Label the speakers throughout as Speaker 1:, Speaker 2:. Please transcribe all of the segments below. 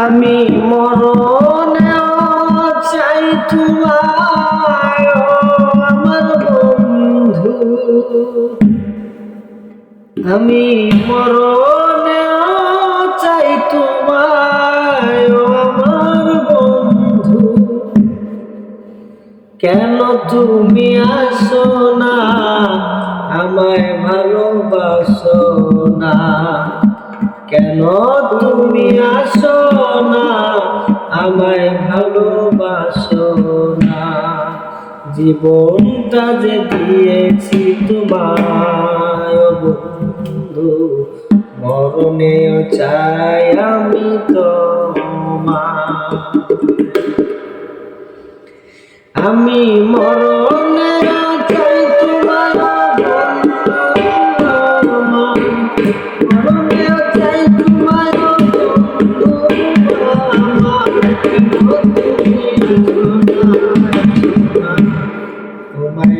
Speaker 1: আমি মরণে চাই আমার বন্ধু। আমি মরণে চাই তোমায়, ও আমার বন্ধু। কেন তুমি আসো না? আমায় ভালোবাসো না। কেন তুমি আসো আমায় ভালোবাসো না। জীবনটা যে দিয়েছি তোমায় বন্ধু, মরণেও চাই আমি তোমার আমি মরণে চাই তোমার মরণে চাই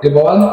Speaker 1: তুমি
Speaker 2: বলো